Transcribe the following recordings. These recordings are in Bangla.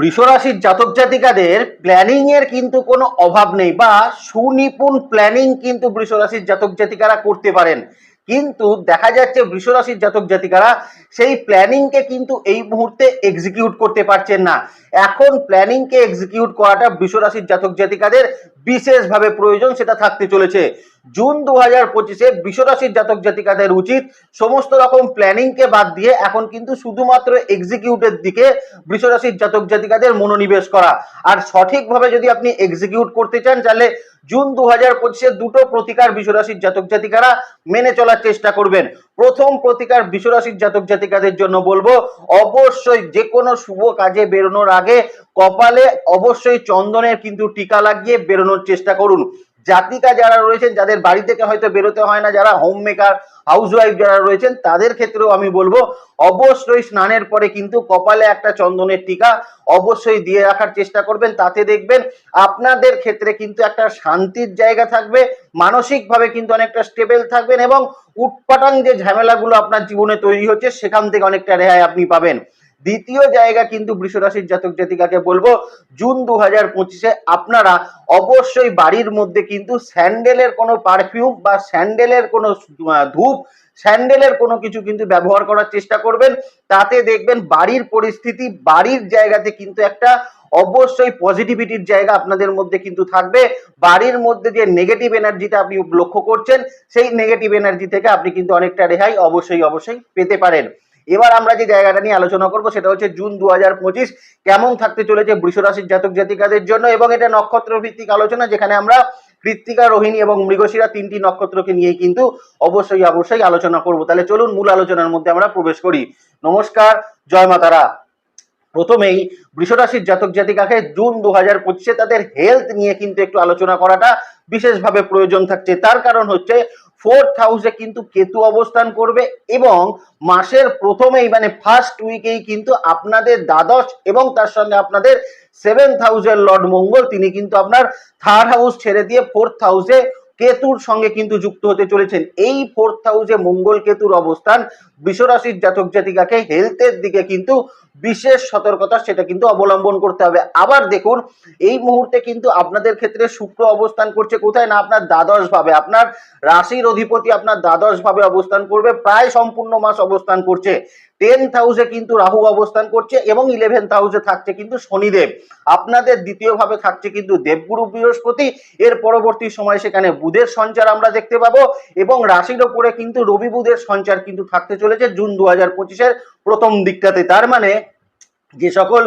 বৃষরাশির জাতক জাতিকাদের প্ল্যানিং এর কিন্তু কোনো অভাব নেই বা সুনিপুণ প্ল্যানিং কিন্তু বৃষরাশির জাতক জাতিকারা করতে পারেন। কিন্তু দেখা যাচ্ছে বৃষরাশির জাতক জাতিকারা সেই প্ল্যানিংকে কিন্তু এই মুহূর্তে এক্সিকিউট করতে পারছেন না। এখন প্ল্যানিংকে এক্সিকিউট করাটা বৃষরাশির জাতক জাতিকাদের বিশেষভাবে প্রয়োজন, সেটা থাকতে চলেছে। জুন দু হাজার পঁচিশে বিশ্বরাশির জাতক জাতিকাদের উচিত সমস্ত রকম প্ল্যানিংকে বাদ দিয়ে এখন কিন্তু শুধুমাত্র এক্সিকিউটের দিকে বৃষরাশির জাতক জাতিকাদের মনোনিবেশ করা। আর সঠিকভাবে যদি আপনি এক্সিকিউট করতে চান, তাহলে জুন দু হাজার পঁচিশে দুটো প্রতিকার বিশ্বরাশির জাতক জাতিকারা মেনে চলার চেষ্টা করবেন। প্রথম প্রতিকার বিশ্বরাশির জাতক জাতিকাদের জন্য বলব, অবশ্যই যে কোনো শুভ কাজে বেরোনোর আগে কপালে অবশ্যই চন্দনের কিন্তু টিকা লাগিয়ে বেরোনোর চেষ্টা করুন। জাতিকা যারা রয়েছেন, যাদের বাড়ি থেকে হয়তো বেরোতে হয় না, যারা হোম মেকার হাউস ওয়াইফ যারা রয়েছেন, তাদের ক্ষেত্রেও আমি বলব, অবশ্যই স্নানের পরে কিন্তু কপালে একটা চন্দনের টিকা অবশ্যই দিয়ে রাখার চেষ্টা করবেন। তাতে দেখবেন আপনাদের ক্ষেত্রে কিন্তু একটা শান্তির জায়গা থাকবে, মানসিকভাবে কিন্তু অনেকটা স্টেবল থাকবেন এবং উটপাটাং যে ঝামেলাগুলো আপনার জীবনে তৈরি হচ্ছে, সেখান থেকে অনেকটা রেহাই আপনি পাবেন। দ্বিতীয় জায়গা কিন্তু বৃষরাশির জাতক জাতিকাকে বলব, জুন দু হাজার পঁচিশে আপনারা অবশ্যই বাড়ির মধ্যে কিন্তু স্যান্ডেলের কোনো পারফিউম বা স্যান্ডেলের কোনো ধূপ, স্যান্ডেলের কোনো কিছু কিন্তু ব্যবহার করার চেষ্টা করবেন। তাতে দেখবেন বাড়ির পরিস্থিতি, বাড়ির জায়গাতে কিন্তু একটা অবশ্যই পজিটিভিটির জায়গা আপনাদের মধ্যে কিন্তু থাকবে। বাড়ির মধ্যে যে নেগেটিভ এনার্জিটা আপনি লক্ষ্য করছেন, সেই নেগেটিভ এনার্জি থেকে আপনি কিন্তু অনেকটা রেহাই অবশ্যই অবশ্যই পেতে পারেন। এবার আমরা যে জায়গাটা নিয়ে আলোচনা করব, সেটা হচ্ছে জুন দু হাজার পঁচিশ কেমন থাকতে চলেছে বৃষরাশির জাতক জাতিকাদের জন্য এবং এটা নক্ষত্র ভিত্তিক আলোচনা, যেখানে আমরা কৃত্তিকা, রোহিণী এবং মৃগশিরা তিনটি নক্ষত্রকে নিয়ে কিন্তু অবশ্যই অবশ্যই আলোচনা করব। তাহলে চলুন মূল আলোচনার মধ্যে আমরা প্রবেশ করি। নমস্কার, জয় মাতারা। প্রথমেই বৃষরাশির জাতক জাতিকাকে জুন দু হাজার পঁচিশে তাদের হেলথ নিয়ে কিন্তু একটু আলোচনা করাটা বিশেষভাবে প্রয়োজন থাকছে। তার কারণ হচ্ছে ফোর্থ হাউসে কিন্তু কেতু অবস্থান করবে এবং মাসের প্রথমেই মানে ফার্স্ট উইকেই কিন্তু আপনাদের দ্বাদশ এবং তার সঙ্গে আপনাদের সেভেন্থ হাউসের লর্ড মঙ্গল, তিনি কিন্তু আপনার থার্ড হাউস ছেড়ে দিয়ে ফোর্থ হাউসে কেতুর সঙ্গে কিন্তু যুক্ত হতে চলেছেন। এই ফোর্থ হাউসে মঙ্গল কেতুর অবস্থান বিশ্বরাশির জাতক জাতিকাকে হেলথের দিকে কিন্তু বিশেষ সতর্কতা সেটা কিন্তু অবলম্বন করতে হবে। আবার দেখুন, এই মুহূর্তে কিন্তু আপনাদের ক্ষেত্রে শুক্র অবস্থান করছে কোথায় না আপনার দ্বাদশ ভাবে আপনার রাশির অধিপতি আপনার দ্বাদশ ভাবে অবস্থান করবে, প্রায় সম্পূর্ণ মাস অবস্থান করছে। টেন্থ হাউসে কিন্তু রাহু অবস্থান করছে এবং ইলেভেন্থ হাউসে থাকছে কিন্তু শনিদেব। আপনাদের দ্বিতীয়ভাবে থাকছে কিন্তু দেবগুরু বৃহস্পতি। এর পরবর্তী সময় সেখানে বুধের সঞ্চার আমরা দেখতে পাবো এবং রাশির ওপরে কিন্তু রবি বুধের সঞ্চার কিন্তু থাকতে চলেছে জুন দু হাজার পঁচিশের প্রথম দিকটাতে। তার মানে যে সকল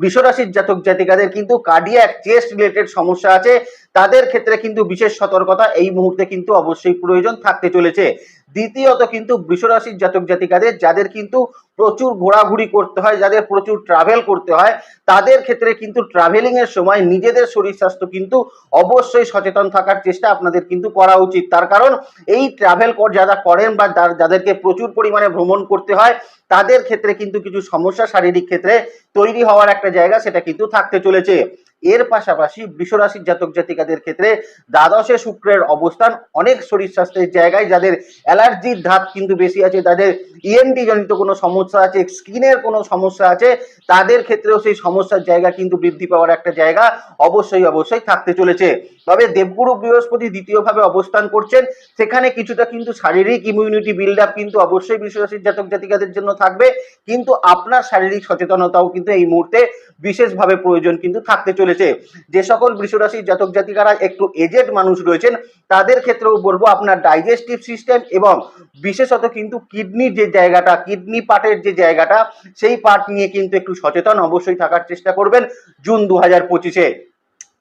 বৃষরাশির জাতক জাতিকাদের কিন্তু কার্ডিয়াক চেস্ট রিলেটেড সমস্যা আছে, তাদের ক্ষেত্রে কিন্তু বিশেষ সতর্কতা এই মুহূর্তে কিন্তু অবশ্যই প্রয়োজন থাকতে চলেছে। দ্বিতীয়ত কিন্তু বৃষরাশির জাতক জাতিকাদের, যাদের কিন্তু প্রচুর ঘোরাঘুরি করতে হয়, যাদের প্রচুর ট্রাভেল করতে হয়, তাদের ক্ষেত্রে কিন্তু ট্রাভেলিং এর সময় নিজেদের শরীর স্বাস্থ্য কিন্তু অবশ্যই সচেতন থাকার চেষ্টা আপনাদের কিন্তু করা উচিত। তার কারণ, এই ট্রাভেল যারা করেন বা যাদেরকে প্রচুর পরিমাণে ভ্রমণ করতে হয়, তাদের ক্ষেত্রে কিন্তু কিছু সমস্যা শারীরিক ক্ষেত্রে তৈরি হওয়ার একটা জায়গা সেটা কিন্তু থাকতে চলেছে। এর পাশাপাশি বৃষরাশির জাতক জাতিকাদের ক্ষেত্রে দ্বাদশে শুক্রের অবস্থান অনেক শরীর স্বাস্থ্যের জায়গায়, যাদের অ্যালার্জির ধাপ কিন্তু বেশি আছে যাদের ইএনটি জনিত কোনো সমস্যা আছে স্কিনের কোনো সমস্যা আছে, তাদের ক্ষেত্রেও সেই সমস্যার জায়গা কিন্তু বৃদ্ধি পাওয়ার একটা জায়গা অবশ্যই অবশ্যই থাকতে চলেছে। তবে দেবগুরু বৃহস্পতি দ্বিতীয়ভাবে অবস্থান করছেন, সেখানে কিছুটা কিন্তু শারীরিক ইমিউনিটি বিল্ড আপ কিন্তু অবশ্যই বৃষরাশির জাতক জাতিকাদের জন্য থাকবে, কিন্তু আপনার শারীরিক সচেতনতাও কিন্তু এই মুহূর্তে বিশেষভাবে প্রয়োজন কিন্তু থাকতে চলেছে। যে সকল বৃষরাশির জাতক জাতিকারা একটু এজেড মানুষ রয়েছেন, তাদের ক্ষেত্রেও বলব আপনার ডাইজেস্টিভ সিস্টেম এবং বিশেষত কিন্তু কিডনির যে জায়গাটা কিডনি পার্টের যে জায়গাটা, সেই পার্ট নিয়ে কিন্তু একটু সচেতন অবশ্যই থাকার চেষ্টা করবেন জুন দু হাজার পঁচিশে।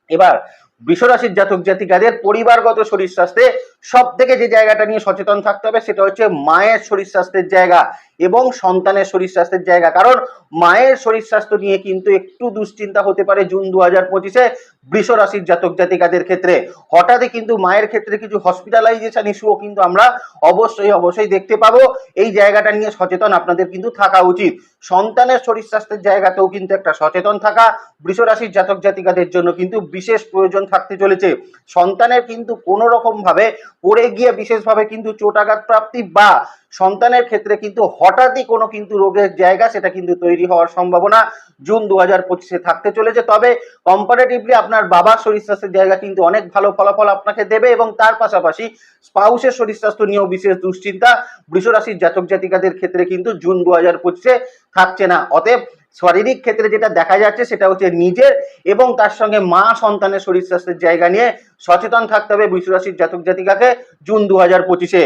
এবার, বৃষরাশির জাতক জাতিকাদের পরিবারগত শরীর স্বাস্থ্যে সব থেকে যে জায়গাটা নিয়ে সচেতন থাকতে হবে সেটা হচ্ছে মায়ের শরীর স্বাস্থ্যের জায়গা এবং সন্তানের শরীর স্বাস্থ্যের জায়গা। কারণ মায়ের শরীর স্বাস্থ্য নিয়ে কিন্তু একটু দুশ্চিন্তা হতে পারে জুন দু হাজার পঁচিশে বৃষ রাশির জাতক জাতিকাদের ক্ষেত্রে। হঠাৎই কিন্তু মায়ের ক্ষেত্রে কিছু হসপিটালাইজেশন ইস্যুও কিন্তু আমরা অবশ্যই অবশ্যই দেখতে পাবো। এই জায়গাটা নিয়ে সচেতন আপনাদের কিন্তু থাকা উচিত। সন্তানের শরীর স্বাস্থ্যের জায়গাতেও কিন্তু একটা সচেতন থাকা। বৃষ রাশির জাতক জাতিকাদের জন্য কিন্তু বিশেষ প্রয়োজন থাকতে চলেছে। সন্তানের কিন্তু কোনো রকম ভাবে পড়ে গিয়ে বিশেষভাবে কিন্তু চোটাঘাত প্রাপ্তি বা সন্তানের ক্ষেত্রে কিন্তু হঠাৎই কোনো কিন্তু রোগের জায়গা সেটা কিন্তু তৈরি হওয়ার সম্ভাবনা জুন দু হাজার থাকতে চলেছে। তবে কম্পারেটিভলি আপনার বাবার শরীর স্বাস্থ্যের জায়গা কিন্তু অনেক ভালো ফলাফল আপনাকে দেবে এবং তার পাশাপাশি স্পাউসের শরীর স্বাস্থ্য নিয়েও বিশেষ দুশ্চিন্তা। বৃষরাশির জাতক জাতিকাদের ক্ষেত্রে কিন্তু জুন দু হাজার থাকছে না। অতএব শারীরিক ক্ষেত্রে যেটা দেখা যাচ্ছে সেটা হচ্ছে নিজের এবং তার সঙ্গে মা সন্তানের শরীর স্বাস্থ্যের জায়গা নিয়ে সচেতন থাকতে হবে বৃষরাশির জাতক জাতিকাকে জুন দু হাজার পঁচিশে।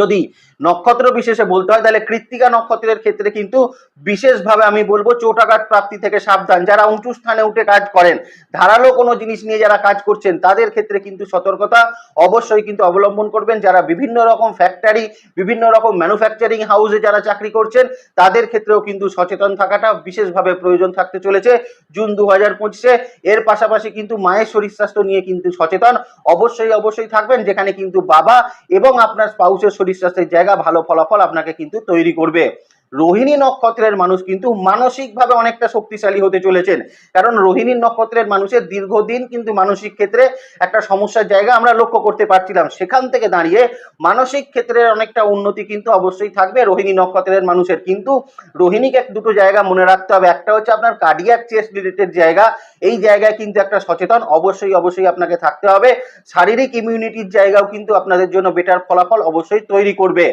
যদি নক্ষত্র বিশেষে বলতে হয়, তাহলে কৃত্তিকা নক্ষত্রের ক্ষেত্রে কিন্তু বিশেষভাবে আমি বলব চোটাঘাত প্রাপ্তি থেকে সাবধান। যারা উঁচু স্থানে উঠে কাজ করেন, ধারালো কোনো জিনিস নিয়ে যারা কাজ করছেন, তাদের ক্ষেত্রে কিন্তু সতর্কতা অবশ্যই কিন্তু অবলম্বন করবেন। যারা বিভিন্ন রকম ফ্যাক্টরি বিভিন্ন রকম ম্যানুফ্যাকচারিং হাউসে যারা চাকরি করছেন, তাদের ক্ষেত্রেও কিন্তু সচেতন থাকাটা বিশেষভাবে প্রয়োজন থাকতে চলেছে জুন দু হাজার পঁচিশে। এর পাশাপাশি কিন্তু মায়ের শরীর স্বাস্থ্য নিয়ে কিন্তু সচেতন অবশ্যই অবশ্যই থাকবেন, যেখানে কিন্তু বাবা এবং আপনার স্পাউসের শরীর স্বাস্থ্যের জায়গা ভালো ফলাফল আপনাকে কিন্তু তৈরি করবে। রোহিণী নক্ষত্রের মানুষ কিন্তু মানসিকভাবে অনেকটা শক্তিশালী হতে চলেছেন। কারণ রোহিণী নক্ষত্রের মানুষের দীর্ঘদিন কিন্তু মানসিক ক্ষেত্রে একটা সমস্যার জায়গা আমরা লক্ষ্য করতে পারছিলাম। সেখান থেকে দাঁড়িয়ে মানসিক ক্ষেত্রের অনেকটা উন্নতি কিন্তু অবশ্যই থাকবে রোহিণী নক্ষত্রের মানুষের। কিন্তু রোহিণীকে এক দুটো জায়গা মনে রাখতে হবে। একটা হচ্ছে আপনার কার্ডিয়াক চেস্ট রিলেটেড জায়গা। এই জায়গায় কিন্তু একটা সচেতন অবশ্যই অবশ্যই আপনাকে থাকতে হবে। শারীরিক ইমিউনিটির জায়গাও কিন্তু আপনাদের জন্য বেটার ফলাফল অবশ্যই তৈরি করবে।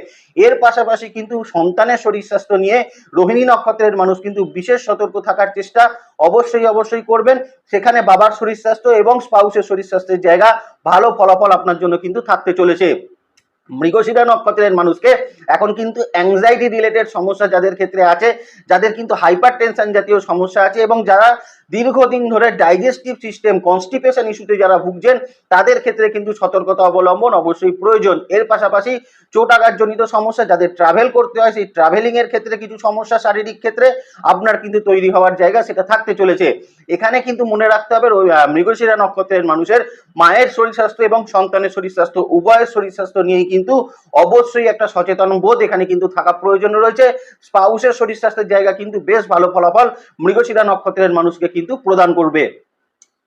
এর পাশাপাশি কিন্তু সন্তানের শরীর স্বাস্থ্য নিয়ে রোহিণী নক্ষত্রের মানুষ কিন্তু বিশেষ সতর্ক থাকার চেষ্টা অবশ্যই অবশ্যই করবেন। সেখানে বাবার শরীর স্বাস্থ্য এবং স্পাউসের শরীর স্বাস্থ্যের জায়গা ভালো ফলাফল আপনার জন্য কিন্তু থাকতে চলেছে। মৃগশিরা নক্ষত্রের মানুষকে এখন কিন্তু অ্যাংজাইটি রিলেটেড সমস্যা যাদের ক্ষেত্রে আছে, যাদের কিন্তু হাইপার টেনশন জাতীয় সমস্যা আছে এবং যারা দীর্ঘদিন ধরে ডাইজেস্টিভ সিস্টেম কনস্টিপেশন ইস্যুতে যারা ভুগছেন, তাদের ক্ষেত্রে কিন্তু সতর্কতা অবলম্বন অবশ্যই প্রয়োজন। এর পাশাপাশি চোট আঘাতজনিত সমস্যা, যাদের ট্রাভেল করতে হয়, সেই ট্রাভেলিং এর ক্ষেত্রে কিছু সমস্যা শারীরিক ক্ষেত্রে আপনার কিন্তু তৈরি হওয়ার জায়গা সেটা থাকতে চলেছে। এখানে কিন্তু মনে রাখতে হবে মৃগশিরা নক্ষত্রের মানুষের মায়ের শরীর স্বাস্থ্য এবং সন্তানের শরীর স্বাস্থ্য, উভয়ের শরীর স্বাস্থ্য নিয়েই কিন্তু অবশ্যই একটা সচেতন বোধ এখানে কিন্তু থাকা প্রয়োজন রয়েছে। স্পাউসের শরীর স্বাস্থ্যের জায়গা কিন্তু বেশ ভালো ফলাফল মৃগশিরা নক্ষত্রের মানুষকে কিন্তু প্রদান করবে।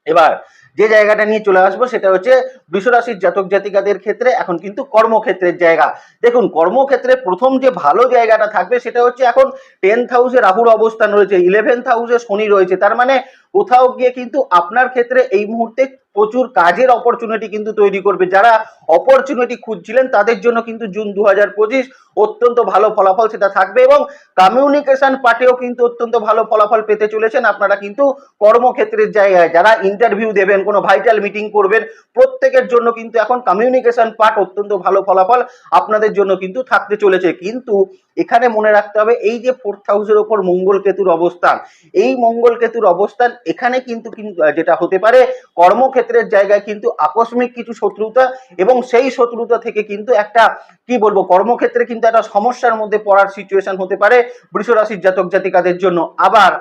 এবার যে জায়গাটা নিয়ে চলে আসব সেটা হচ্ছে বৃষরাশির জাতক জাতিকাদের ক্ষেত্রে, এখন কিন্তু কর্মক্ষেত্রের জায়গা। দেখুন, কর্মক্ষেত্রে প্রথম যে ভালো জায়গাটা থাকবে সেটা হচ্ছে এখন টেন্থ হাউসে রাহুর অবস্থান রয়েছে ইলেভেন্থ হাউসে শনি রয়েছে। তার মানে কোথাও গিয়ে কিন্তু আপনার ক্ষেত্রে এই মুহূর্তে প্রচুর কাজের অপরচুনিটি কিন্তু তৈরি করবে। যারা অপরচুনিটি খুঁজছিলেন তাদের জন্য কিন্তু জুন দু হাজার পঁচিশ অত্যন্ত ভালো ফলাফল সেটা থাকবে এবং কমিউনিকেশন পার্টেও কিন্তু অত্যন্ত ভালো ফলাফল পেতে চলেছেন। আপনারা কিন্তু কর্মক্ষেত্রের জায়গায় যারা ইন্টারভিউ দেবেন, কোনো ভাইটাল মিটিং করবেন, প্রত্যেকের জন্য কিন্তু এখন কমিউনিকেশন পার্ট অত্যন্ত ভালো ফলাফল আপনাদের জন্য কিন্তু থাকতে চলেছে। কিন্তু এখানে মনে রাখতে হবে, এই যে ফোর্থ হাউসের ওপর মঙ্গল কেতুর অবস্থান, এই মঙ্গল কেতুর অবস্থান এখানে কিন্তু যেটা হতে পারে, কর্মক্ষেত্রের জায়গায় কিন্তু আকস্মিক কিছু শত্রুতা এবং সেই শত্রুতা থেকে কিন্তু একটা, কি বলব, কর্মক্ষেত্রে কিন্তু একটা সমস্যার মধ্যে পড়ার সিচুয়েশন হতে পারে। বৃষ রাশির জাতক জাতিকাদের জন্য। আবার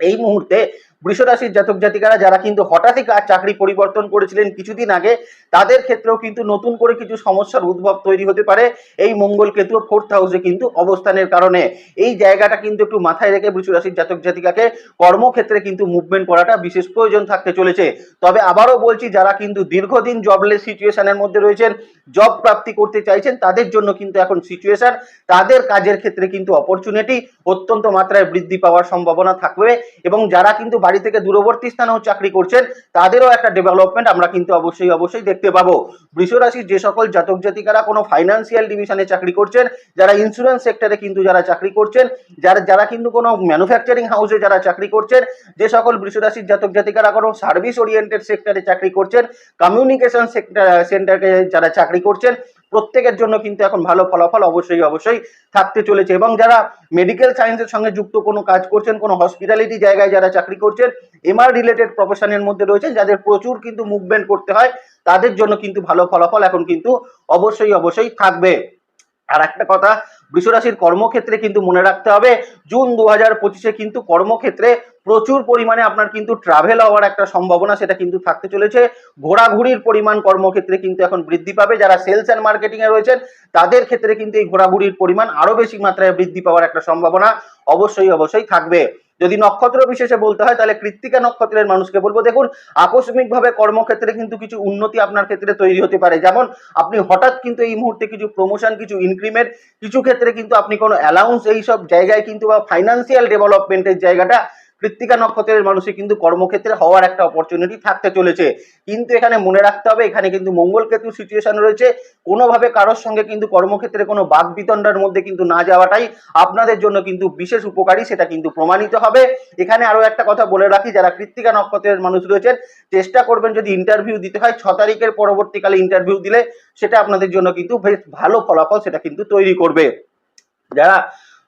এই মুহূর্তে বৃষরাশির জাতক জাতিকারা যারা কিন্তু হঠাৎই চাকরি পরিবর্তন করেছিলেন কিছুদিন আগে, তাদের ক্ষেত্রেও কিন্তু নতুন করে কিছু সমস্যার উদ্ভব তৈরি হতে পারে। এই মঙ্গল কেতু ফোর্থ হাউসে কিন্তু অবস্থানের কারণে। এই জায়গাটা কিন্তু একটু মাথায় রেখে বৃষরাশির জাতক জাতিকাকে কর্মক্ষেত্রে কিন্তু মুভমেন্ট করাটা বিশেষ প্রয়োজন থাকতে চলেছে। তবে আবারও বলছি, যারা কিন্তু দীর্ঘদিন জবলেস সিচুয়েশনের মধ্যে রয়েছেন জব প্রাপ্তি করতে চাইছেন, তাদের জন্য কিন্তু এখন সিচুয়েশন তাদের কাজের ক্ষেত্রে কিন্তু অপরচুনিটি অত্যন্ত মাত্রায় বৃদ্ধি পাওয়ার সম্ভাবনা থাকবে। এবং যারা কিন্তু বাড়ি থেকে দূরবর্তী স্থানেও চাকরি করছেন, তাদেরও একটা ডেভেলপমেন্ট আমরা কিন্তু অবশ্যই অবশ্যই দেখতে পাবো। বৃষরাশির যে সকল জাতক জাতিকারা কোনো ফাইন্যান্সিয়াল ডিভিশনে চাকরি করছেন, যারা ইন্স্যুরেন্স সেক্টরে কিন্তু যারা চাকরি করছেন, যারা যারা কিন্তু কোনো ম্যানুফ্যাকচারিং হাউসে যারা চাকরি করছেন, যে সকল বৃষরাশির জাতক জাতিকারা কোনো সার্ভিস ওরিয়েন্টেড সেক্টরে চাকরি করছেন কমিউনিকেশন সেক্টর সেন্টারে যারা চাকরি করছেন প্রত্যেকের জন্য কিন্তু এখন ভালো ফলাফল অবশ্যই অবশ্যই থাকতে চলেছে। এবং যারা মেডিকেল সায়েন্সের সঙ্গে যুক্ত কোনো কাজ করছেন, কোনো হসপিটালিটি জায়গায় যারা চাকরি করছেন এমআর রিলেটেড প্রফেশনের মধ্যে রয়েছেন, যাদের প্রচুর কিন্তু মুভমেন্ট করতে হয়, তাদের জন্য কিন্তু ভালো ফলাফল এখন কিন্তু অবশ্যই অবশ্যই থাকবে। আর একটা কথা, বৃষরাশির কর্মক্ষেত্রে কিন্তু মনে রাখতে হবে, জুন দু হাজার পঁচিশে কিন্তু কর্মক্ষেত্রে প্রচুর পরিমাণে আপনার কিন্তু ট্রাভেল হওয়ার একটা সম্ভাবনা সেটা কিন্তু থাকতে চলেছে। ঘোরাঘুরির পরিমাণ কর্মক্ষেত্রে কিন্তু এখন বৃদ্ধি পাবে। যারা সেলস অ্যান্ড মার্কেটিংয়ে রয়েছেন, তাদের ক্ষেত্রে কিন্তু এই ঘোরাঘুরির পরিমাণ আরও বেশি মাত্রায় বৃদ্ধি পাওয়ার একটা সম্ভাবনা অবশ্যই অবশ্যই থাকবে। যদি নক্ষত্র বিশেষে বলতে হয়, তাহলে কৃত্তিকা নক্ষত্রের মানুষকে বলব, দেখুন, আকস্মিকভাবে কর্মক্ষেত্রে কিন্তু কিছু উন্নতি আপনার ক্ষেত্রে তৈরি হতে পারে। যেমন, আপনি হঠাৎ কিন্তু এই মুহূর্তে কিছু প্রমোশন কিছু ইনক্রিমেন্ট কিছু ক্ষেত্রে কিন্তু আপনি কোনো অ্যালাউন্স এইসব জায়গায় কিন্তু বা ফাইন্যান্সিয়াল ডেভেলপমেন্টের জায়গাটা কৃত্তিকা নক্ষত্রের মানুষের কিন্তু কর্মক্ষেত্রে হওয়ার একটা অপরচুনিটি থাকতে চলেছে। কিন্তু এখানে মনে রাখতে হবে, এখানে কিন্তু মঙ্গল কেতু সিচুয়েশন রয়েছে। কোনোভাবে কারোর সঙ্গে কিন্তু কর্মক্ষেত্রে কোনো বাক বিতণ্ডার মধ্যে কিন্তু না যাওয়াটাই আপনাদের জন্য কিন্তু বিশেষ উপকারী, সেটা কিন্তু প্রমাণিত হবে। এখানে আরও একটা কথা বলে রাখি, যারা কৃত্তিকা নক্ষত্রের মানুষ রয়েছেন, চেষ্টা করবেন যদি ইন্টারভিউ দিতে হয়, ছ তারিখের পরবর্তীকালে ইন্টারভিউ দিলে সেটা আপনাদের জন্য কিন্তু বেশ ভালো ফলাফল সেটা কিন্তু তৈরি করবে। যারা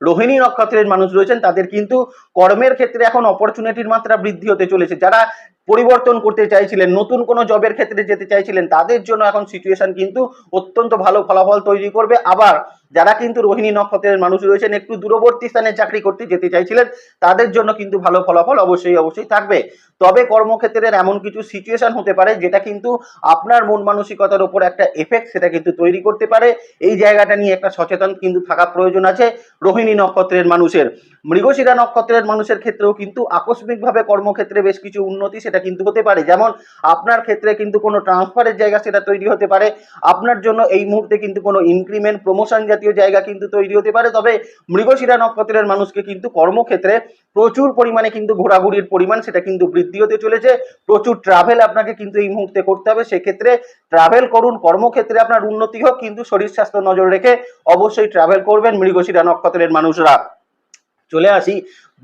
রোহিণী নক্ষত্রের মানুষ রয়েছেন, তাদের কিন্তু কর্মের ক্ষেত্রে এখন অপরচুনিটির মাত্রা বৃদ্ধি হতে চলেছে। যারা পরিবর্তন করতে চাইছিলেন, নতুন কোনো জবের ক্ষেত্রে যেতে চাইছিলেন, তাদের জন্য এখন সিচুয়েশন কিন্তু অত্যন্ত ভালো ফলাফল তৈরি করবে। আবার যারা কিন্তু রোহিণী নক্ষত্রের মানুষ রয়েছেন, একটু দূরবর্তী স্থানে চাকরি করতে যেতে চাইছিলেন, তাদের জন্য কিন্তু ভালো ফলাফল অবশ্যই অবশ্যই থাকবে। তবে কর্মক্ষেত্রের এমন কিছু সিচুয়েশন হতে পারে, যেটা কিন্তু আপনার মন মানসিকতার উপর একটা এফেক্ট সেটা কিন্তু তৈরি করতে পারে। এই জায়গাটা নিয়ে একটা সচেতন কিন্তু থাকা প্রয়োজন আছে রোহিণী নক্ষত্রের মানুষের। মৃগশিরা নক্ষত্রের মানুষের ক্ষেত্রেও কিন্তু আকস্মিকভাবে কর্মক্ষেত্রে বেশ কিছু উন্নতি সেটা কিন্তু হতে পারে। যেমন আপনার ক্ষেত্রে কিন্তু কোনো ট্রান্সফারের জায়গা সেটা তৈরি হতে পারে। আপনার জন্য এই মুহূর্তে কিন্তু কোনো ইনক্রিমেন্ট প্রমোশন জায়গা কিন্তু তৈরি হতে পারে। তবে মৃগশিরা নক্ষত্রের মানুষকে কিন্তু কর্মক্ষেত্রে প্রচুর পরিমাণে কিন্তু ঘোরাঘুরির পরিমাণ সেটা কিন্তু বৃদ্ধি হতে চলেছে। প্রচুর ট্রাভেল আপনাকে কিন্তু এই মুহূর্তে করতে হবে। সেক্ষেত্রে ট্রাভেল করুন, কর্মক্ষেত্রে আপনার উন্নতি হোক, কিন্তু শরীর স্বাস্থ্য নজর রেখে অবশ্যই ট্রাভেল করবেন মৃগশিরা নক্ষত্রের মানুষরা। চলে আসি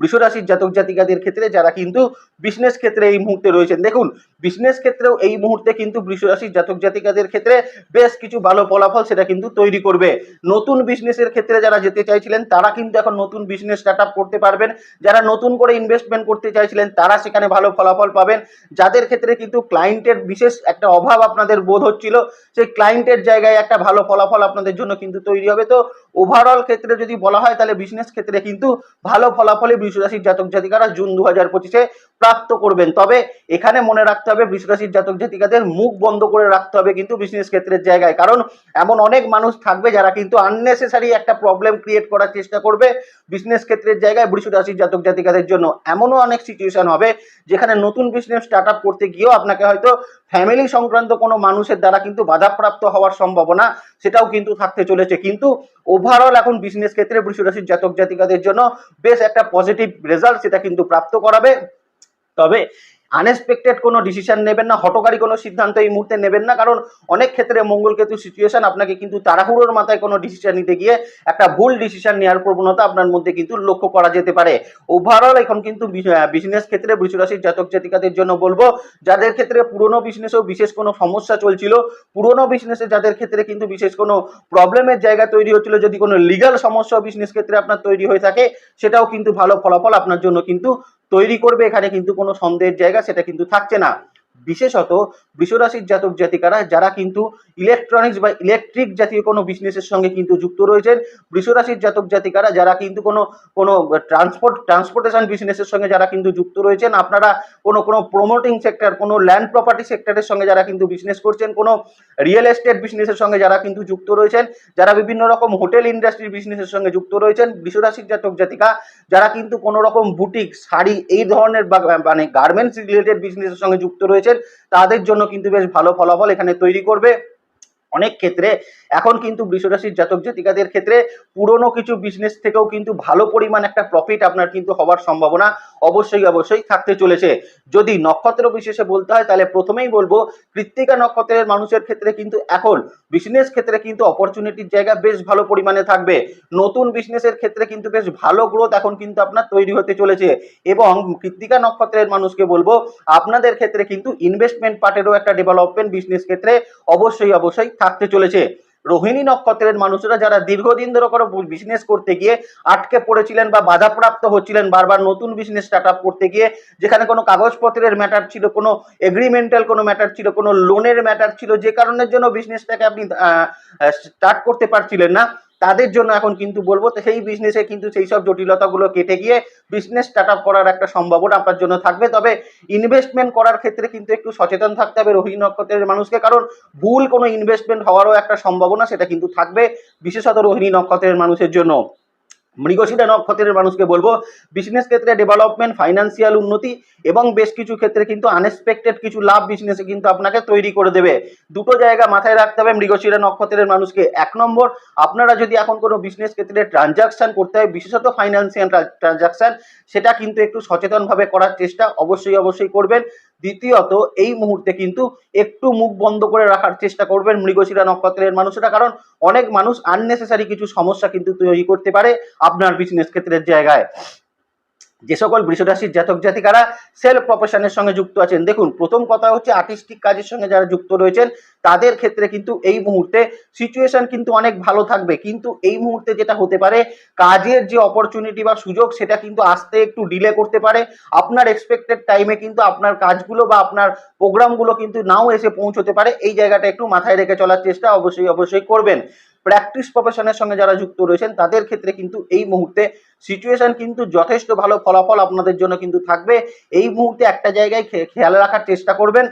বৃষরাশির জাতক জাতিকাদের ক্ষেত্রে যারা কিন্তু বিজনেস ক্ষেত্রে এই মুহূর্তে রয়েছেন। দেখুন বিজনেস ক্ষেত্রেও এই মুহূর্তে কিন্তু বৃষরাশির জাতক জাতিকাদের ক্ষেত্রে বেশ কিছু ভালো ফলাফল সেটা কিন্তু তৈরি করবে। নতুন বিজনেসের ক্ষেত্রে যারা যেতে চাইছিলেন, তারা কিন্তু এখন নতুন বিজনেস স্টার্ট আপ করতে পারবেন। যারা নতুন করে ইনভেস্টমেন্ট করতে চাইছিলেন, তারা সেখানে ভালো ফলাফল পাবেন। যাদের ক্ষেত্রে কিন্তু ক্লায়েন্টের বিশেষ একটা অভাব আপনাদের বোধ হচ্ছিল, সেই ক্লায়েন্টের জায়গায় একটা ভালো ফলাফল আপনাদের জন্য কিন্তু তৈরি হবে। তো ওভারঅল ক্ষেত্রে যদি বলা হয়, তাহলে বিজনেস ক্ষেত্রে কিন্তু ভালো ফলাফলে বৃষরাশির জাতক জাতিকারা জুন দু হাজার পঁচিশে প্রাপ্ত করবেন। তবে এখানে মনে রাখতে হবে, বৃষরাশির জাতক জাতিকাদের মুখ বন্ধ করে রাখতে হবে কিন্তু বিজনেস ক্ষেত্রের জায়গায়। কারণ এমন অনেক মানুষ থাকবে যারা কিন্তু আননেসেসারি একটা প্রবলেম ক্রিয়েট করার চেষ্টা করবে বিজনেস ক্ষেত্রের জায়গায় বৃষরাশির জাতক জাতিকাদের জন্য। এমনও অনেক সিচুয়েশন হবে যেখানে নতুন বিজনেস স্টার্ট আপ করতে গিয়েও আপনাকে হয়তো ফ্যামিলি সংক্রান্ত কোনো মানুষের দ্বারা কিন্তু বাধাপ্রাপ্ত হওয়ার সম্ভাবনা সেটাও কিন্তু থাকতে চলেছে। কিন্তু ওভারঅল এখন বিজনেস ক্ষেত্রে বৃষরাশির জাতক জাতিকাদের জন্য বেশ একটা পজিটিভ রেজাল্ট সেটা কিন্তু প্রাপ্ত করাবে। তবে আনএক্সপেক্টেড কোনো ডিসিশন নেবেন না হটকারী কোনো সিদ্ধান্ত এই মুহূর্তে নেবেন না, কারণ অনেক ক্ষেত্রে মঙ্গল কেতু সিচুয়েশন আপনাকে কিন্তু তাড়াহুড়োর মাথায় কোনো ডিসিশন নিতে গিয়ে একটা ভুল ডিসিশন নেওয়ার প্রবণতা আপনার মধ্যে কিন্তু লক্ষ্য করা যেতে পারে। ওভারঅল এখন কিন্তু বিজনেস ক্ষেত্রে বৃষরাশির জাতক জাতিকাদের জন্য বলব, যাদের ক্ষেত্রে পুরনো বিজনেসেও বিশেষ কোনো সমস্যা চলছিল, পুরনো বিজনেসে যাদের ক্ষেত্রে কিন্তু বিশেষ কোনো প্রবলেমের জায়গা তৈরি হচ্ছিল, যদি কোনো লিগাল সমস্যা বিজনেস ক্ষেত্রে আপনার তৈরি হয়ে থাকে, সেটাও কিন্তু ভালো ফলাফল আপনার জন্য কিন্তু তৈরি করবে এখানে কিন্তু কোনো সন্দেহের জায়গা সেটা কিন্তু থাকছে না। বিশেষত বৃষরাশির জাতক জাতিকারা, যারা কিন্তু ইলেকট্রনিক্স বা ইলেকট্রিক জাতীয় কোনো বিজনেসের সঙ্গে কিন্তু যুক্ত রয়েছেন। বৃষরাশির জাতক জাতিকারা, যারা কিন্তু কোনো কোনো ট্রান্সপোর্ট ট্রান্সপোর্টেশন বিজনেসের সঙ্গে যারা কিন্তু যুক্ত রয়েছেন, আপনারা কোনো কোনো প্রমোটিং সেক্টর কোনো ল্যান্ড প্রপার্টি সেক্টরের সঙ্গে যারা কিন্তু বিজনেস করছেন, কোনো রিয়েল এস্টেট বিজনেসের সঙ্গে যারা কিন্তু যুক্ত রয়েছেন, যারা বিভিন্ন রকম হোটেল ইন্ডাস্ট্রির বিজনেসের সঙ্গে যুক্ত রয়েছেন, বৃষরাশির জাতক জাতিকা, যারা কিন্তু কোনো রকম বুটিক শাড়ি, এই ধরনের মানে গার্মেন্টস রিলেটেড বিজনেসের সঙ্গে যুক্ত রয়েছেন তাদের জন্য কিন্তু বেশ ভালো ফলাফল এখানে তৈরি করবে। অনেক ক্ষেত্রে এখন কিন্তু বৃষরাশির জাতক জাতিকাদের ক্ষেত্রে পুরনো কিছু বিজনেস থেকেও কিন্তু ভালো পরিমাণ একটা প্রফিট আপনার কিন্তু হওয়ার সম্ভাবনা অবশ্যই অবশ্যই থাকতে চলেছে। যদি নক্ষত্র বিশেষে বলতে হয়, তাহলে প্রথমেই বলব, কৃত্তিকা নক্ষত্রের মানুষের ক্ষেত্রে কিন্তু এখন বিজনেস ক্ষেত্রে কিন্তু অপরচুনিটির জায়গা বেশ ভালো পরিমাণে থাকবে। নতুন বিজনেসের ক্ষেত্রে কিন্তু বেশ ভালো গ্রোথ এখন কিন্তু আপনার তৈরি হতে চলেছে। এবং কৃত্তিকা নক্ষত্রের মানুষকে বলব, আপনাদের ক্ষেত্রে কিন্তু ইনভেস্টমেন্ট পার্টেরও একটা ডেভেলপমেন্ট বিজনেস ক্ষেত্রে অবশ্যই অবশ্যই থাকতে চলেছে। রোহিণী নক্ষত্রের মানুষরা যারা দীর্ঘদিন ধরে কোনো বিজনেস করতে গিয়ে আটকে পড়েছিলেন বা বাধাপ্রাপ্ত হচ্ছিলেন, বারবার নতুন বিজনেস স্টার্ট আপ করতে গিয়ে, যেখানে কোনো কাগজপত্রের ম্যাটার ছিল, কোনো এগ্রিমেন্টাল কোনো ম্যাটার ছিল, কোনো লোনের ম্যাটার ছিল, যে কারণের জন্য বিজনেসটাকে আপনি স্টার্ট করতে পারছিলেন না। তাদের জন্য এখন কিন্তু বলব তো সেই বিজনেসে কিন্তু সেই সব জটিলতাগুলো কেটে গিয়ে বিজনেস স্টার্ট আপ করার একটা সম্ভাবনা আপনার জন্য থাকবে। তবে ইনভেস্টমেন্ট করার ক্ষেত্রে কিন্তু একটু সচেতন থাকতে হবে রোহিণী নক্ষত্রের মানুষকে, কারণ ভুল কোনো ইনভেস্টমেন্ট হওয়ারও একটা সম্ভাবনা সেটা কিন্তু থাকবে, বিশেষত রোহিণী নক্ষত্রের মানুষের জন্য। মৃগশিরা নক্ষত্রের মানুষকে বলব বিজনেস ক্ষেত্রে ডেভেলপমেন্ট ফাইন্যান্সিয়াল উন্নতি এবং বেশ কিছু ক্ষেত্রে কিন্তু আনএক্সপেক্টেড কিছু লাভ বিজনেসে কিন্তু আপনাকে তৈরি করে দেবে। দুটো জায়গা মাথায় রাখতে হবে মৃগশিরা নক্ষত্রের মানুষকে। এক নম্বর, আপনারা যদি এখন কোনো বিজনেস ক্ষেত্রে ট্রানজাকশান করতে হয়, বিশেষত ফাইন্যান্সিয়াল ট্রানজাকশান সেটা কিন্তু একটু সচেতনভাবে করার চেষ্টা অবশ্যই অবশ্যই করবেন। দ্বিতীয়ত, এই মুহূর্তে কিন্তু একটু মুখ বন্ধ করে রাখার চেষ্টা করবেন মৃগশিরা নক্ষত্রের মানুষেরা, কারণ অনেক মানুষ আননেসেসারি কিছু সমস্যা কিন্তু তৈরি করতে পারে আপনার বিজনেস ক্ষেত্রের জায়গায়। যে সকল বৃষরাশির জাতক জাতিকারা সেলফ প্রফেশনের সঙ্গে যুক্ত আছেন, দেখুন প্রথম কথা হচ্ছে আর্টিস্টিক কাজের সঙ্গে যারা যুক্ত রয়েছেন, তাদের ক্ষেত্রে কিন্তু এই মুহূর্তে সিচুয়েশন কিন্তু অনেক ভালো থাকবে। কিন্তু এই মুহূর্তে যেটা হতে পারে, কাজের যে অপরচুনিটি বা সুযোগ, সেটা কিন্তু আসতে একটু ডিলে করতে পারে। আপনার এক্সপেক্টেড টাইমে কিন্তু আপনার কাজগুলো বা আপনার প্রোগ্রামগুলো কিন্তু নাও এসে পৌঁছতে পারে। এই জায়গাটা একটু মাথায় রেখে চলার চেষ্টা অবশ্যই অবশ্যই করবেন। প্র্যাকটিস প্রফেশনের সঙ্গে যারা যুক্ত রয়েছেন, তাদের ক্ষেত্রে কিন্তু এই মুহূর্তে সিচুয়েশন কিন্তু যথেষ্ট ভালো ফলাফল আপনাদের জন্য কিন্তু থাকবে। এই মুহূর্তে একটা জায়গায় খেয়াল রাখার চেষ্টা করবেন।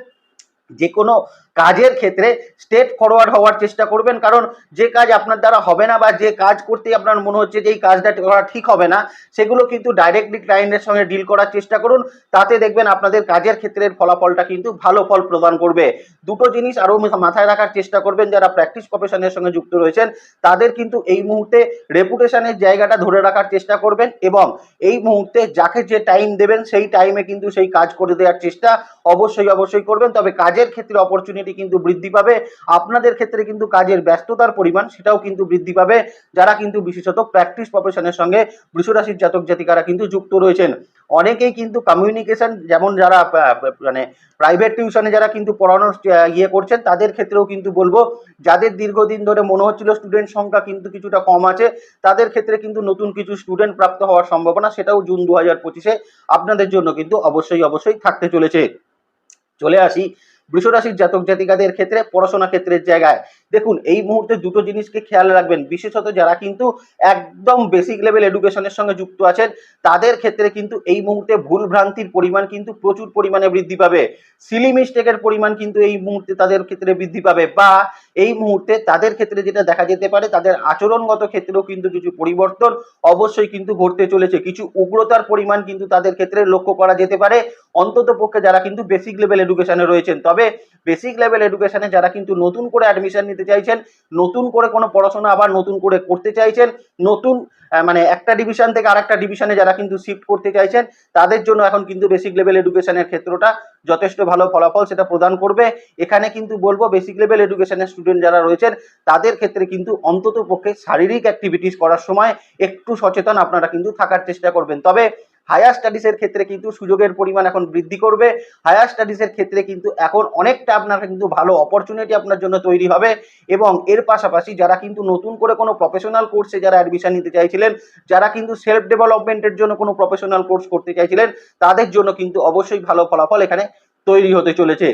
যে কোনো কাজের ক্ষেত্রে স্টেট ফরওয়ার্ড হওয়ার চেষ্টা করবেন। কারণ যে কাজ আপনার দ্বারা হবে না বা যে কাজ করতে আপনার মনে হচ্ছে যে এই কাজটা করা ঠিক হবে না, সেগুলো কিন্তু ডাইরেক্টলি ক্লায়েন্টের সঙ্গে ডিল করার চেষ্টা করুন। তাতে দেখবেন আপনাদের কাজের ক্ষেত্রের ফলাফলটা কিন্তু ভালো ফল প্রদান করবে। দুটো জিনিস আরও মাথায় রাখার চেষ্টা করবেন। যারা প্র্যাকটিস প্রফেশনের সঙ্গে যুক্ত রয়েছেন, তাদের কিন্তু এই মুহূর্তে রেপুটেশনের জায়গাটা ধরে রাখার চেষ্টা করবেন এবং এই মুহূর্তে যাকে যে টাইম দেবেন, সেই টাইমে কিন্তু সেই কাজ করে দেওয়ার চেষ্টা অবশ্যই অবশ্যই করবেন। তবে কাজের ক্ষেত্রে অপরচুনিটি কিন্তু বৃদ্ধি পাবে, আপনাদের ক্ষেত্রে কিন্তু কাজের ব্যস্ততার পরিমাণ সেটাও কিন্তু বৃদ্ধি পাবে, যারা কিন্তু বিশেষত প্র্যাকটিস প্রফেশনের সঙ্গে বৃষরাশির জাতক জাতিকারা কিন্তু যুক্ত রয়েছেন। অনেকেই কিন্তু কমিউনিকেশন যেমন যারা মানে প্রাইভেট টিউশনে যারা কিন্তু পড়ানোর ইয়ে করছেন, তাদের ক্ষেত্রেও কিন্তু বলব, যাদের দীর্ঘদিন ধরে মনে হচ্ছিল স্টুডেন্ট সংখ্যা কিন্তু কিছুটা কম আছে, তাদের ক্ষেত্রে কিন্তু নতুন কিছু স্টুডেন্ট প্রাপ্ত হওয়ার সম্ভাবনা, সেটাও জুন দু হাজার পঁচিশে আপনাদের জন্য কিন্তু অবশ্যই অবশ্যই থাকতে চলেছে। চলে আসি বৃষরাশির জাতক জাতিকাদের ক্ষেত্রে, পড়াশোনা ক্ষেত্রের জায়গায়। দেখুন, এই মুহূর্তে দুটো জিনিসকে খেয়াল রাখবেন। বিশেষত যারা কিন্তু একদম বেসিক লেভেল এডুকেশনের সঙ্গে যুক্ত আছেন, তাদের ক্ষেত্রে কিন্তু এই মুহূর্তে ভুল ভ্রান্তির পরিমাণ কিন্তু প্রচুর পরিমাণে বৃদ্ধি পাবে। সিলি মিস্টেকের পরিমাণ কিন্তু এই মুহূর্তে তাদের ক্ষেত্রে বৃদ্ধি পাবে বা এই মুহূর্তে তাদের ক্ষেত্রে যেটা দেখা যেতে পারে, তাদের আচরণগত ক্ষেত্রেও কিন্তু কিছু পরিবর্তন অবশ্যই কিন্তু ঘটতে চলেছে। কিছু উগ্রতার পরিমাণ কিন্তু তাদের ক্ষেত্রে লক্ষ্য করা যেতে পারে। অন্তত পক্ষে যারা কিন্তু বেসিক লেভেল এডুকেশনে রয়েছেন, তবে বেসিক লেভেল এডুকেশনে যারা কিন্তু নতুন করে অ্যাডমিশন নিতে চাইছেন, নতুন করে কোনো পড়াশোনা আবার নতুন করে করতে চাইছেন, নতুন মানে একটা ডিভিশন থেকে আরেকটা ডিভিশনে যারা কিন্তু শিফট করতে চাইছেন, তাদের জন্য এখন কিন্তু বেসিক লেভেল এডুকেশনের ক্ষেত্রটা যথেষ্ট ভালো ফলাফল সেটা প্রদান করবে। এখানে কিন্তু বলব বেসিক লেভেল এডুকেশনের স্টুডেন্ট যারা রয়েছেন, তাদের ক্ষেত্রে কিন্তু অন্তত পক্ষে শারীরিক অ্যাক্টিভিটিস করার সময় একটু সচেতন আপনারা কিন্তু থাকার চেষ্টা করবেন। তবে হায়ার স্টাডিজের ক্ষেত্রে কিন্তু সুযোগের পরিমাণ এখন বৃদ্ধি করবে। হায়ার স্টাডিজের ক্ষেত্রে কিন্তু এখন অনেকটা আপনার কিন্তু ভালো অপরচুনিটি আপনার জন্য তৈরি হবে এবং এর পাশাপাশি যারা কিন্তু নতুন করে কোনো প্রফেশনাল কোর্সে যারা অ্যাডমিশন নিতে চাইছিলেন, যারা কিন্তু সেলফ ডেভেলপমেন্টের জন্য কোনো প্রফেশনাল কোর্স করতে চাইছিলেন, তাদের জন্য কিন্তু অবশ্যই ভালো ফলাফল এখানে তৈরি হতে চলেছে।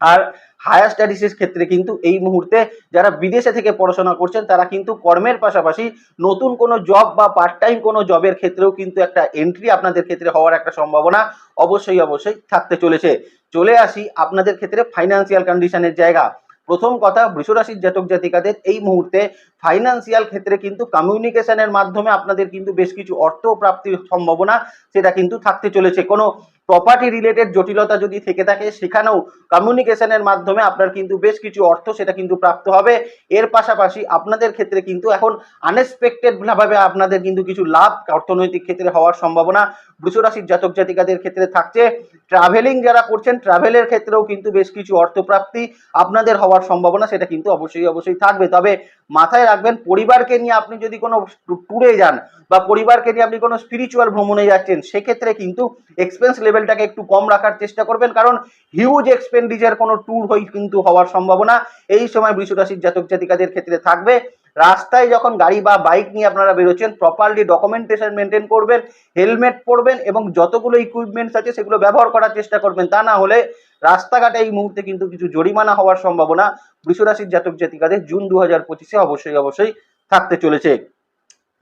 আর হায়ার স্টাডিজের ক্ষেত্রে কিন্তু এই মুহূর্তে যারা বিদেশে থেকে পড়াশোনা করছেন, তারা কিন্তু কর্মের পাশাপাশি নতুন কোনো জব বা পার্ট টাইম কোনো জবের ক্ষেত্রেও কিন্তু একটা এন্ট্রি আপনাদের ক্ষেত্রে হওয়ার একটা সম্ভাবনা অবশ্যই অবশ্যই থাকতে চলেছে। চলে আসি আপনাদের ক্ষেত্রে ফাইন্যান্সিয়াল কন্ডিশনের জায়গা। প্রথম কথা, বৃষরাশির জাতক জাতিকাদের এই মুহূর্তে ফাইন্যান্সিয়াল ক্ষেত্রে কিন্তু কমিউনিকেশনের মাধ্যমে আপনাদের কিন্তু বেশ কিছু অর্থ প্রাপ্তির সম্ভাবনা সেটা কিন্তু থাকতে চলেছে। কোনো প্রপার্টি রিলেটেড জটিলতা যদি থেকে থাকে, সেখানেও কমিউনিকেশনের মাধ্যমে আপনার কিন্তু বেশ কিছু অর্থ সেটা কিন্তু প্রাপ্ত হবে। এর পাশাপাশি আপনাদের ক্ষেত্রে কিন্তু এখন আনএক্সপেক্টেড ভাবে আপনাদের কিন্তু কিছু লাভ অর্থনৈতিক ক্ষেত্রে হওয়ার সম্ভাবনা বৃষরাশির জাতক জাতিকাদের ক্ষেত্রে থাকছে। ট্রাভেলিং যারা করছেন ট্রাভেলের ক্ষেত্রেও কিন্তু বেশ কিছু অর্থপ্রাপ্তি আপনাদের হওয়ার সম্ভাবনা সেটা কিন্তু অবশ্যই অবশ্যই থাকবে। তবে মাথায় রাখবেন, পরিবারকে নিয়ে আপনি যদি কোনো ট্যুরে যান বা পরিবারকে নিয়ে আপনি কোনো স্পিরিচুয়াল ভ্রমণে যাচ্ছেন, সেক্ষেত্রে কিন্তু এক্সপেন্স লেভেলটাকে একটু কম রাখার চেষ্টা করবেন। কারণ হিউজ এক্সপেন্ডিচার কোনো ট্যুর হই কিন্তু হওয়ার সম্ভাবনা এই সময় বৃষরাশির জাতক জাতিকাদের ক্ষেত্রে থাকবে। রাস্তায় যখন গাড়ি বা বাইক নিয়ে আপনারা বেরোচ্ছেন প্রপারলি ডকুমেন্টেশন মেনটেন করবেন হেলমেট পরবেন এবং যতগুলো ইকুইপমেন্টস আছে সেগুলো ব্যবহার করার চেষ্টা করবেন। তা না হলে রাস্তাঘাটে এই মুহূর্তে কিন্তু কিছু জরিমানা হওয়ার সম্ভাবনা বৃষরাশির জাতক জাতিকাদের জুন দু হাজার পঁচিশে অবশ্যই অবশ্যই থাকতে চলেছে।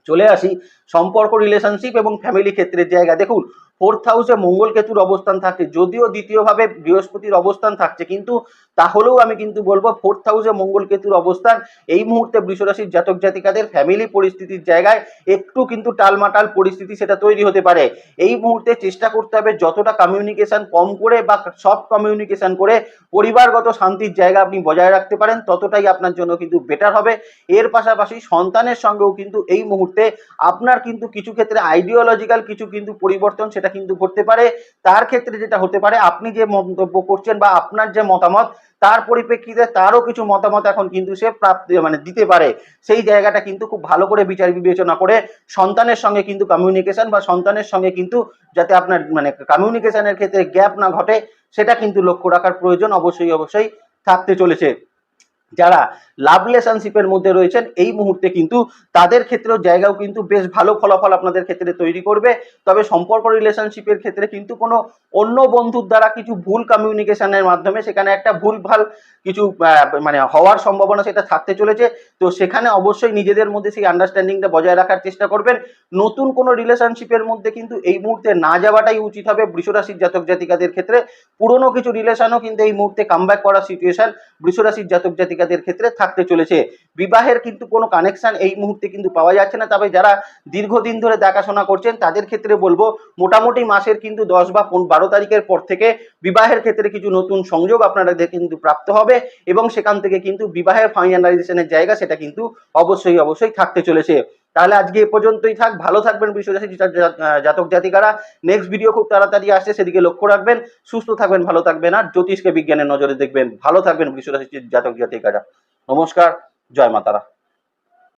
চলে আসি সম্পর্ক রিলেশনশিপ এবং ফ্যামিলি ক্ষেত্রের জায়গা। দেখুন ফোর্থ হাউসে মঙ্গল কেতুর অবস্থান থাকছে যদিও দ্বিতীয়ভাবে বৃহস্পতির অবস্থান থাকছে, কিন্তু তাহলেও আমি কিন্তু বলব ফোর্থ হাউসে মঙ্গল কেতুর অবস্থান, এই মুহূর্তে বৃষরাশির জাতক জাতিকাদের ফ্যামিলি পরিস্থিতির জায়গায় একটু কিন্তু টালমাটাল পরিস্থিতি সেটা তৈরি হতে পারে। এই মুহূর্তে চেষ্টা করতে হবে যতটা কমিউনিকেশন কম করে বা সব কমিউনিকেশন করে পরিবারগত শান্তির জায়গা আপনি বজায় রাখতে পারেন, ততটাই আপনার জন্য কিন্তু বেটার হবে। এর পাশাপাশি সন্তানের সঙ্গেও কিন্তু এই মুহূর্তে আপনার কিন্তু কিছু ক্ষেত্রে আইডিওলজিক্যাল কিছু কিন্তু পরিবর্তন সেটা কিন্তু ঘটতে পারে। তার ক্ষেত্রে যেটা হতে পারে, আপনি যে মন্তব্য করছেন বা আপনার যে মতামত, তার পরিপ্রেক্ষিতে তারও কিছু মতামত এখন কিন্তু সে প্রাপ্ত মানে দিতে পারে। সেই জায়গাটা কিন্তু খুব ভালো করে বিচার বিবেচনা করে সন্তানের সঙ্গে কিন্তু কমিউনিকেশন বা সন্তানের সঙ্গে কিন্তু যাতে আপনার মানে কমিউনিকেশনের ক্ষেত্রে গ্যাপ না ঘটে, সেটা কিন্তু লক্ষ্য রাখার প্রয়োজন অবশ্যই অবশ্যই থাকতে চলেছে। যারা লাভ রিলেশনশিপের মধ্যে রয়েছেন। এই মুহূর্তে কিন্তু তাদের ক্ষেত্রেও জায়গাও কিন্তু বেশ ভালো ফলাফল আপনাদের ক্ষেত্রে তৈরি করবে। তবে সম্পর্ক রিলেশনশিপের ক্ষেত্রে কিন্তু কোনো অন্য বন্ধুর দ্বারা কিছু ভুল কমিউনিকেশনের মাধ্যমে সেখানে একটা ভুল ভালো কিছু মানে হওয়ার সম্ভাবনা সেটা থাকতে চলেছে। তো সেখানে অবশ্যই নিজেদের মধ্যে সেই আন্ডারস্ট্যান্ডিংটা বজায় রাখার চেষ্টা করবেন। নতুন কোনো রিলেশনশিপের মধ্যে কিন্তু এই মুহূর্তে না যাওয়াটাই উচিত হবে বৃষরাশির জাতক জাতিকাদের ক্ষেত্রে। পুরনো কিছু রিলেশনও কিন্তু এই মুহূর্তে কামব্যাক করার সিচুয়েশন বৃষরাশির জাতক জাতিকাদের ক্ষেত্রে থাকতে চলেছে। বিবাহের কিন্তু কোনো কানেকশন এই মুহূর্তে কিন্তু পাওয়া যাচ্ছে না। তবে যারা দীর্ঘদিন ধরে দেখাশোনা করছেন, তাদের ক্ষেত্রে বলব, মোটামুটি মাসের কিন্তু দশ বা বারো তারিখের পর থেকে বিবাহের ক্ষেত্রে কিছু নতুন সংযোগ আপনাদের কিন্তু প্রাপ্ত হবে এবং সেখান থেকে কিন্তু বিবাহের ফাইনালাইজেশনের জায়গা সেটা কিন্তু অবশ্যই অবশ্যই থাকতে চলেছে। তাহলে আজকে এ পর্যন্তই থাক। ভালো থাকবেন বৃষরাশি জাতক জাতিকারা। নেক্সট ভিডিও খুব তাড়াতাড়ি আসছে, সেদিকে লক্ষ্য রাখবেন। সুস্থ থাকবেন, ভালো থাকবেন। আর জ্যোতিষকে বিজ্ঞানের নজরে দেখবেন। ভালো থাকবেন বৃষরাশির জাতক জাতিকারা। নমস্কার জয় মাতারা।